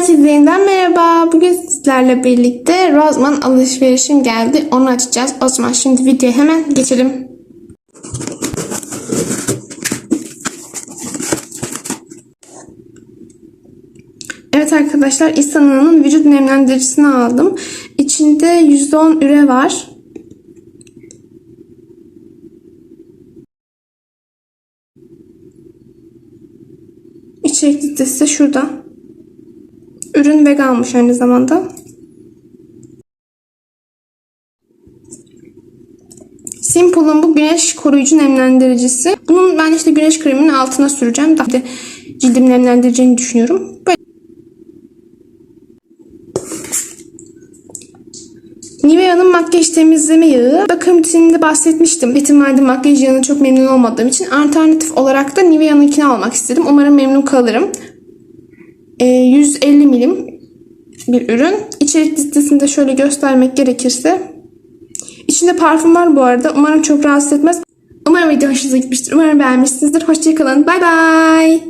Herkese yeniden merhaba. Bugün sizlerle birlikte Rozman alışverişim geldi. Onu açacağız. O zaman şimdi videoya hemen geçelim. Evet arkadaşlar İsana'nın vücut nemlendiricisini aldım. İçinde %10 üre var. İçerik listesi şurada. Ürün veganmış aynı zamanda. Simple'ın bu güneş koruyucu nemlendiricisi. Bunun ben işte güneş kreminin altına süreceğim. Daha da cildim nemlendireceğini düşünüyorum. Böyle. Nivea'nın makyaj temizleme yağı. Bakım rutininde bahsetmiştim. Betim makyaj yağını çok memnun olmadığım için alternatif olarak da Nivea'nınkini almak istedim. Umarım memnun kalırım. Ee, 150 milim bir ürün. İçerik listesini de şöyle göstermek gerekirse. İçinde parfüm var bu arada. Umarım çok rahatsız etmez. Umarım video hoşunuza gitmiştir. Umarım beğenmişsinizdir. Hoşçakalın. Bay bay.